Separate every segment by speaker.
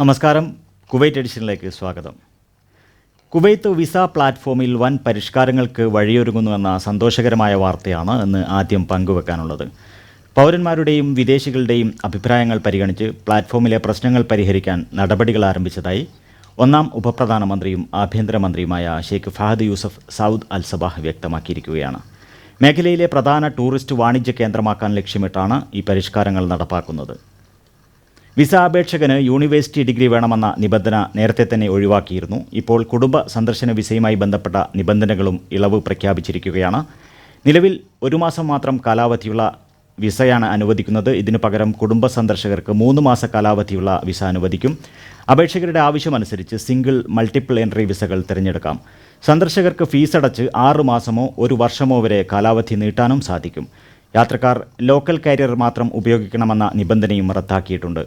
Speaker 1: നമസ്കാരം. കുവൈറ്റ് എഡിഷനിലേക്ക് സ്വാഗതം. Kuwait visa പ്ലാറ്റ്ഫോമിൽ വൻ പരിഷ്കാരങ്ങൾക്ക് വഴിയൊരുങ്ങുന്നു എന്ന സന്തോഷകരമായ വാർത്തയാണ് ഇന്ന് ആദ്യം പങ്കുവെക്കാനുള്ളത്. പൗരന്മാരുടെയും വിദേശികളുടെയും അഭിപ്രായങ്ങൾ പരിഗണിച്ച് പ്ലാറ്റ്ഫോമിലെ പ്രശ്നങ്ങൾ പരിഹരിക്കാൻ നടപടികൾ ആരംഭിച്ചതായി ഒന്നാം ഉപപ്രധാനമന്ത്രിയും ആഭ്യന്തരമന്ത്രിയുമായ Sheikh Fahad Yousef Saud Al Sabah വ്യക്തമാക്കിയിരിക്കുകയാണ്. മേഖലയിലെ പ്രധാന ടൂറിസ്റ്റ് വാണിജ്യ കേന്ദ്രമാക്കാൻ ലക്ഷ്യമിട്ടാണ് ഈ പരിഷ്കാരങ്ങൾ നടപ്പാക്കുന്നത്. വിസ അപേക്ഷകന് യൂണിവേഴ്സിറ്റി ഡിഗ്രി വേണമെന്ന നിബന്ധന നേരത്തെ തന്നെ ഒഴിവാക്കിയിരുന്നു. ഇപ്പോൾ കുടുംബ സന്ദർശന വിസയുമായി ബന്ധപ്പെട്ട നിബന്ധനകളും ഇളവ് പ്രഖ്യാപിച്ചിരിക്കുകയാണ്. നിലവിൽ ഒരു മാസം മാത്രം കാലാവധിയുള്ള വിസയാണ് അനുവദിക്കുന്നത്. ഇതിനു പകരം കുടുംബ സന്ദർശകർക്ക് മൂന്ന് മാസ കാലാവധിയുള്ള വിസ അനുവദിക്കും. അപേക്ഷകരുടെ ആവശ്യമനുസരിച്ച് സിംഗിൾ മൾട്ടിപ്പിൾ എൻട്രി വിസകൾ തിരഞ്ഞെടുക്കാം. സന്ദർശകർക്ക് ഫീസ് അടച്ച് ആറ് മാസമോ ഒരു വർഷമോ വരെ കാലാവധി നീട്ടാനും സാധിക്കും. യാത്രക്കാർ ലോക്കൽ കാരിയർ മാത്രം ഉപയോഗിക്കണമെന്ന നിബന്ധനയും റദ്ദാക്കിയിട്ടുണ്ട്.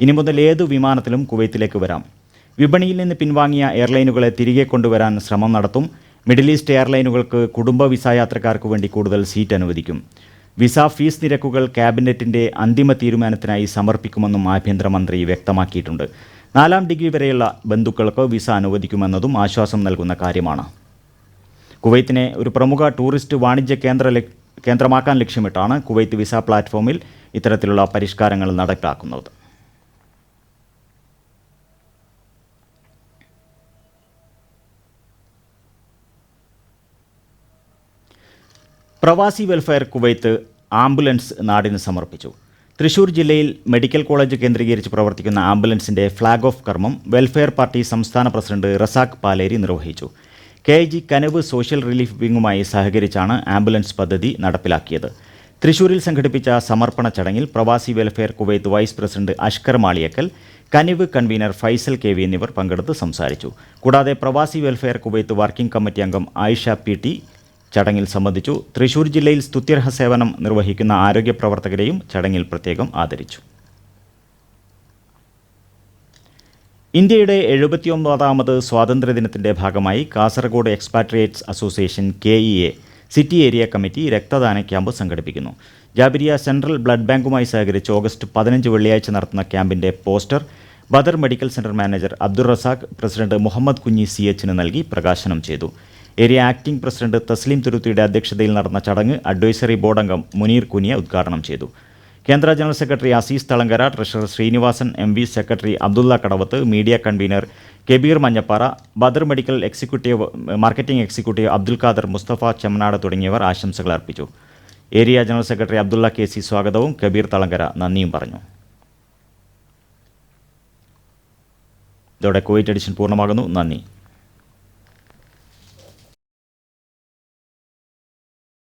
Speaker 1: ഇനി മുതൽ ഏതു വിമാനത്തിലും കുവൈത്തിലേക്ക് വരാം. വിപണിയിൽ നിന്ന് പിൻവാങ്ങിയ എയർലൈനുകളെ തിരികെ കൊണ്ടുവരാൻ ശ്രമം നടത്തും. മിഡിൽ ഈസ്റ്റ് എയർലൈനുകൾക്ക് കുടുംബ വിസ യാത്രക്കാർക്ക് വേണ്ടി കൂടുതൽ സീറ്റ് അനുവദിക്കും. വിസ ഫീസ് നിരക്കുകൾ ക്യാബിനറ്റിന്റെ അന്തിമ തീരുമാനത്തിനായി സമർപ്പിക്കുമെന്നും ആഭ്യന്തരമന്ത്രി വ്യക്തമാക്കിയിട്ടുണ്ട്. നാലാം ഡിഗ്രി വരെയുള്ള ബന്ധുക്കൾക്ക് വിസ അനുവദിക്കുമെന്നതും ആശ്വാസം നൽകുന്ന കാര്യമാണ്. കുവൈത്തിനെ ഒരു പ്രമുഖ ടൂറിസ്റ്റ് വാണിജ്യ കേന്ദ്ര കേന്ദ്രമാക്കാൻ ലക്ഷ്യമിട്ടാണ് കുവൈത്ത് വിസ പ്ലാറ്റ്ഫോമിൽ ഇത്തരത്തിലുള്ള പരിഷ്കാരങ്ങൾ നടപ്പാക്കുന്നത് പ്രവാസി വെൽഫെയർ കുവൈത്ത് ആംബുലൻസ് നാടിന് സമർപ്പിച്ചു. തൃശൂർ ജില്ലയിൽ മെഡിക്കൽ കോളേജ് കേന്ദ്രീകരിച്ച് പ്രവർത്തിക്കുന്ന ആംബുലൻസിന്റെ ഫ്ളാഗ് ഓഫ് കർമ്മം വെൽഫെയർ പാർട്ടി സംസ്ഥാന പ്രസിഡന്റ് റസാഖ് പാലേരി നിർവഹിച്ചു. K G Kanavu social relief വിങ്ങുമായി സഹകരിച്ചാണ് ആംബുലൻസ് പദ്ധതി നടപ്പിലാക്കിയത്. തൃശൂരിൽ സംഘടിപ്പിച്ച സമർപ്പണ ചടങ്ങിൽ Pravasi welfare Kuwait vice president Ashkar Maliyakkal Kanivu convener Faisal K V എന്നിവർ പങ്കെടുത്ത് സംസാരിച്ചു. കൂടാതെ പ്രവാസി വെൽഫെയർ കുവൈത്ത് വർക്കിംഗ് കമ്മിറ്റി അംഗം ആയിഷ പി ടി ചടങ്ങിൽ സംബന്ധിച്ചു. തൃശൂർ ജില്ലയിൽ സ്തുത്യർഹ സേവനം നിർവഹിക്കുന്ന ആരോഗ്യ പ്രവർത്തകരെയും ചടങ്ങിൽ പ്രത്യേകം ആദരിച്ചു. ഇന്ത്യയുടെ എഴുപത്തിയൊമ്പതാമത് സ്വാതന്ത്ര്യദിനത്തിന്റെ ഭാഗമായി Kasaragod expatriates association K E A city area committee രക്തദാന ക്യാമ്പ് സംഘടിപ്പിക്കുന്നു. ജാബിരിയ സെൻട്രൽ ബ്ലഡ് ബാങ്കുമായി സഹകരിച്ച് ഓഗസ്റ്റ് പതിനഞ്ച് വെള്ളിയാഴ്ച നടത്തുന്ന ക്യാമ്പിന്റെ poster Badar medical centre manager Abdul Razak president Muhammad Kunhi C എച്ചിന് നൽകി പ്രകാശനം ചെയ്തു. ഏരിയ ആക്ടിംഗ് പ്രസിഡന്റ് തസ്ലീം തുരുത്തിയുടെ അധ്യക്ഷതയിൽ നടന്ന ചടങ്ങ് അഡ്വൈസറി ബോർഡ് അംഗം മുനീർ കുനിയ ഉദ്ഘാടനം ചെയ്തു. കേന്ദ്ര general secretary Azeez Thalangara treasurer Srinivasan M V secretary Abdulla Kadavath media convener Kabeer Manjappara Badr medical executive marketing executive Abdul Khader Mustafa Chemnad തുടങ്ങിയവർ ആശംസകൾ അർപ്പിച്ചു. Area general secretary Abdulla K C സ്വാഗതവും കബീർ തളങ്കര നന്ദിയും പറഞ്ഞു. ഇതോടെ കോവിഡ് എഡിഷൻ പൂർണമാകുന്നു. നന്ദി.